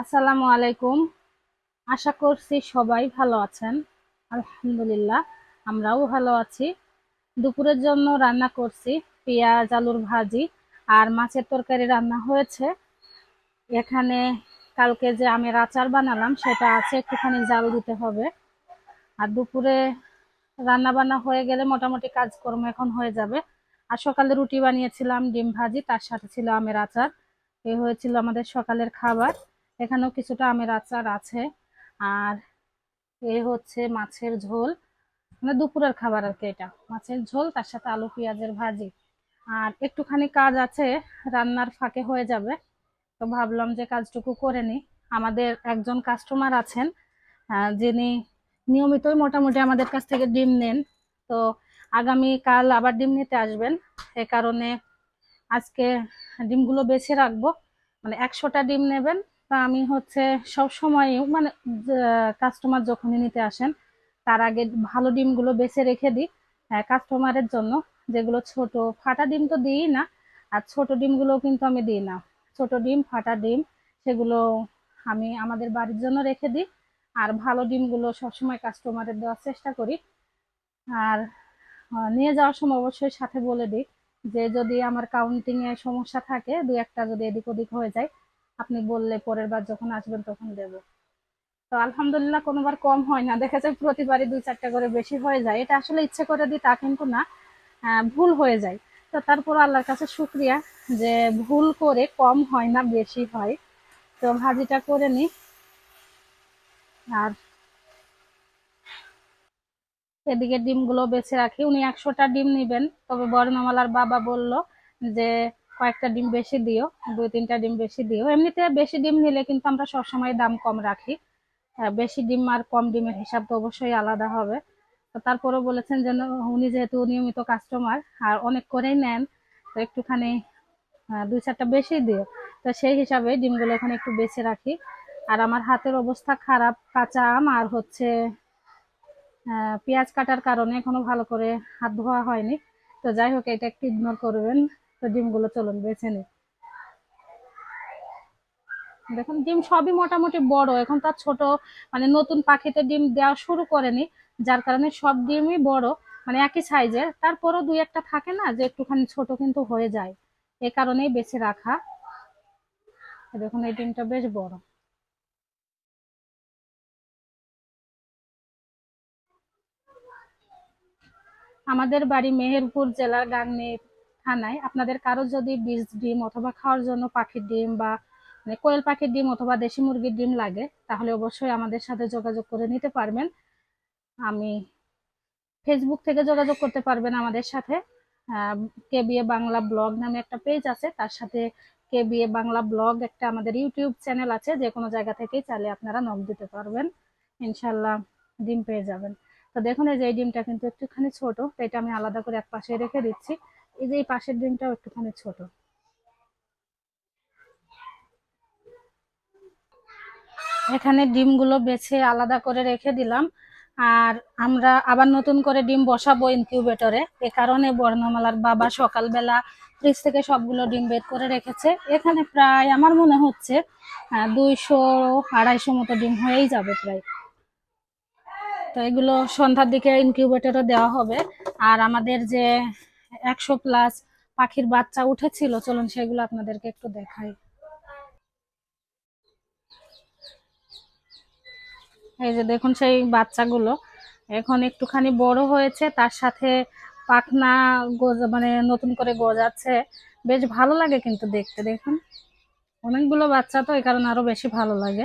আসসালামু আলাইকুম। আশা করছি সবাই ভালো আছেন। আলহামদুলিল্লাহ, আমরাও ভালো আছি। দুপুরের জন্য রান্না করছি পেঁয়াজ, আলুর ভাজি আর মাছের তরকারি রান্না হয়েছে। এখানে কালকে যে আমের আচার বানালাম, সেটা আছে, একটুখানি জাল দিতে হবে। আর দুপুরে রান্না বান্না হয়ে গেলে মোটামুটি কাজকর্ম এখন হয়ে যাবে। আর সকালে রুটি বানিয়েছিলাম, ডিম ভাজি, তার সাথে ছিল আমের আচার। এ হয়েছিল আমাদের সকালের খাবার। এখানেও কিছুটা আমের আচার আছে। আর এ হচ্ছে মাছের ঝোল। মানে দুপুরের খাবার আর কি এটা। মাছের ঝোল, তার সাথে আলু, পেঁয়াজের ভাজি। আর একটুখানি কাজ আছে, রান্নার ফাঁকে হয়ে যাবে। তো ভাবলাম যে কাজটুকু করে নিই। আমাদের একজন কাস্টমার আছেন যিনি নিয়মিতই মোটামুটি আমাদের কাছ থেকে ডিম নেন। তো আগামী কাল আবার ডিম নিতে আসবেন। এ কারণে আজকে ডিমগুলো বেছে রাখব। মানে একশোটা ডিম নেবেন তা আমি হচ্ছে সব সময় মানে কাস্টমার যখনই নিতে আসেন, তার আগে ভালো ডিমগুলো বেছে রেখে দিই কাস্টমারের জন্য। যেগুলো ছোট, ফাটা ডিম তো দিই না, আর ছোট ডিমগুলো কিন্তু আমি দিই না। ছোট ডিম, ফাটা ডিম, সেগুলো আমি আমাদের বাড়ির জন্য রেখে দিই, আর ভালো ডিমগুলো সবসময় কাস্টমারের দেওয়ার চেষ্টা করি। আর নিয়ে যাওয়ার সময় অবশ্যই সাথে বলে দিই যে, যদি আমার কাউন্টিংয়ে সমস্যা থাকে, দু একটা যদি এদিক ওদিক হয়ে যায় আপনি বললে পরের বার যখন আসবেন তখন দেব। তো আলহামদুলিল্লাহ কোনোবার কম হয় না। দেখা যায় প্রতিবারই দুই চারটা করে বেশি হয়ে যায়। এটা আসলে ইচ্ছে করে দিই তা কিন্তু না ভুল হয়ে যায়। তো তারপর আল্লাহর কাছে শুক্রিয়া যে ভুল করে কম হয় না, বেশি হয়। তো ভাজিটা করে নিই আর এদিকে ডিমগুলো বেছে রাখি। উনি একশোটা ডিম নিবেন। তবে বর্ণমালার বাবা বলল যে কয়েকটা ডিম বেশি দিও দুই তিনটা ডিম বেশি দিও। এমনিতে বেশি ডিম নিলে কিন্তু আমরা সবসময় দাম কম রাখি। আহ, বেশি ডিম আর কম ডিমের হিসাব তো অবশ্যই আলাদা হবে। তো তারপরে বলেছেন যেন উনি যেহেতু নিয়মিত কাস্টমার আর অনেক করেই নেন তো একটুখানি আহ, দুই চারটা বেশি দিও। তো সেই হিসাবে ডিমগুলো এখানে একটু বেছে রাখি। আর আমার হাতের অবস্থা খারাপ কাঁচা আম আর হচ্ছে আহ, পেঁয়াজ কাটার কারণে এখনও ভালো করে হাত ধোয়া হয়নি। তো যাই হোক এটা একটু ইগনোর করবেন। তো ডিমগুলো চলুন বেছে নিই দেখুন, ডিম সবই মোটামুটি বড়। এখন তার ছোট মানে নতুন পাখিতে ডিম দেওয়া শুরু করেনি, যার কারণে সব ডিমই বড় মানে একই সাইজের। তারপরও দুই একটা থাকে না, যে একটুখানি ছোট কিন্তু হয়ে যায়। এ কারণেই বেছে রাখা। দেখুন, এই ডিমটা বেশ বড়। আমাদের বাড়ি মেহেরপুর জেলার গাংনী থানায়। আপনাদের কারও যদি বীজ ডিম অথবা খাওয়ার জন্য পাখির ডিম বা মানে কোয়েল পাখির ডিম অথবা দেশি মুরগির ডিম লাগে, তাহলে অবশ্যই আমাদের সাথে যোগাযোগ করে নিতে পারবেন। আমি ফেসবুক থেকে যোগাযোগ করতে পারবেন আমাদের সাথে। কে বিএ বাংলা ব্লগ নামে একটা পেজ আছে, তার সাথে কে বিএ বাংলা ব্লগ একটা আমাদের ইউটিউব চ্যানেল আছে, যে কোনো জায়গা থেকেই চাইলে আপনারা নখ দিতে পারবেন। ইনশাল্লাহ ডিম পেয়ে যাবেন। তো দেখুন, এই যে এই ডিমটা কিন্তু একটুখানি ছোট এটা আমি আলাদা করে এক পাশে রেখে দিচ্ছি। এই যে এই পাশের ডিমটাও একটুখানি ছোট। এখানে ডিমগুলো বেছে আলাদা করে রেখে দিলাম। আর আমরা আবার নতুন করে ডিম বসাবো ইনকিউবেটরে। এ কারণে বর্ণমালার বাবা সকালবেলা ফ্রিজ থেকে সবগুলো ডিম বের করে রেখেছে। এখানে প্রায় আমার মনে হচ্ছে দুইশো আড়াইশো মতো ডিম হয়েই যাবে প্রায়। তো এগুলো সন্ধ্যার দিকে ইনকিউবেটরে দেওয়া হবে। আর আমাদের যে একশো প্লাস পাখির বাচ্চা উঠেছিল। চলুন সেগুলো আপনাদেরকে একটু দেখাই। এই যে দেখুন সেই বাচ্চাগুলো। এখন একটুখানি বড় হয়েছে, তার সাথে পাখনা গজা মানে নতুন করে গজাচ্ছে। বেশ ভালো লাগে কিন্তু দেখতে, দেখুন। অনেকগুলো বাচ্চা তো, এই কারণে আরও বেশি ভালো লাগে।